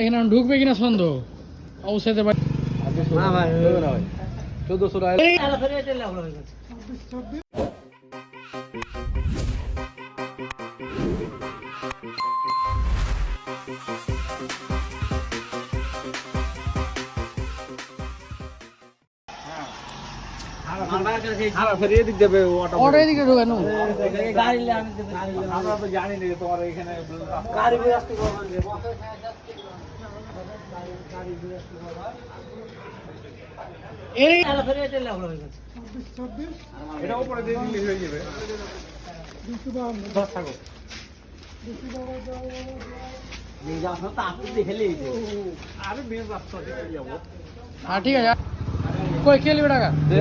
এখানে ঢুকবে কিনা সন্দেহ? অবশ্যই পারি না। ভাই হবে না ভাই চোদ্দশো টাকা হারা এই এটা উপরে দিয়ে দিলে হয়ে যাবে। দশ থাকো আরে বেশ রাস্তা হ্যাঁ ঠিক আছে। কই কে নেবে টাকা? দে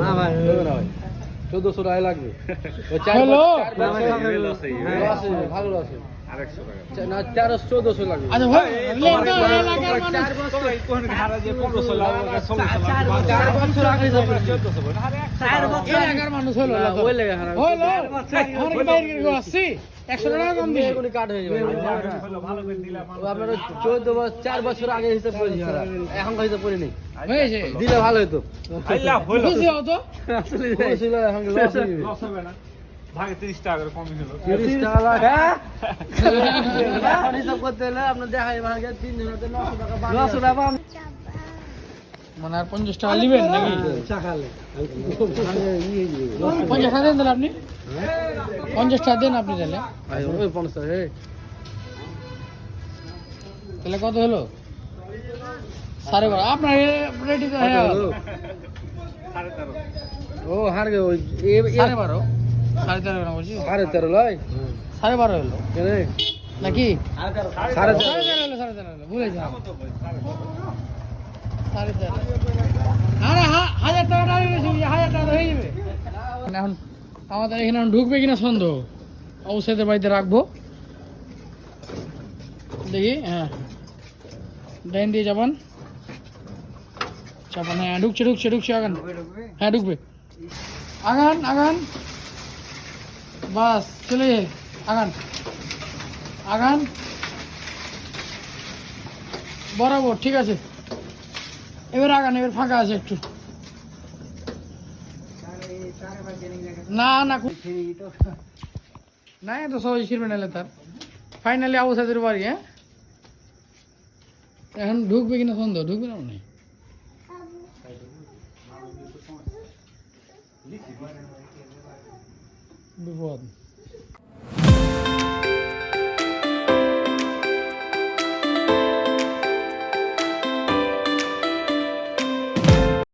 না ভাই হবে না ভাই চোদ্দশো টাকা লাগবে। বছর- ভালো আছে, আচ্ছা হয়ে চোদ্দ বছর চার বছর আগে হিসাব করেছি এখনকার হিসাব করে নেই হয়েছে দিলে ভালো হতো খুশি হয়ে যাবে টাকা হ্যাঁ? এখন হিসাব করতে হলে আপনার দেখাই ভাগে তিন জন হতে টাকা নশো টাকা। মানে আর পঞ্চাশ টাকা নেবেন নাকি? টাকা দেন তাহলে আপনি? পঞ্চাশ টাকা দেন আপনি তাহলে। ওই টাকা তাহলে কত হলো? সাড়ে বারো। আপনার রেডি তো হয়ে। ও হার গে ওই এ- এ- সাড়ে বারো। সাড়ে তেরো না বলছি? সাড়ে তেরো লয়? সাড়ে বারো হলো। নাকি? সাড়ে তেরো। হলো সাড়ে তেরো হলো। সাড়ে তেরো। আরে হাজার টাকা টাকা হাজার টাকা হয়ে যাবে। এখন আমাদের এখানে ঢুকবে কিনা সন্দেহ? অবশ্যই বাড়িতে রাখব। দেখি হ্যাঁ। ডাইন দিয়ে যাবান চাপান হ্যাঁ ঢুকছে ঢুকছে ঢুকছে আগান। হ্যাঁ ঢুকবে। আগান আগান। বাস, চলে আগান। আগান। বরাবর, ঠিক আছে। এবার আগান, এবার ফাঁকা আছে একটু। না না না এত সহজ ছিড়বে নাহলে তার। ফাইনালি আবু সাদের বাড়ি হ্যাঁ? এখন ঢুকবে কিনা সন্দেহ? ঢুকবে না মনে হয়। beworben.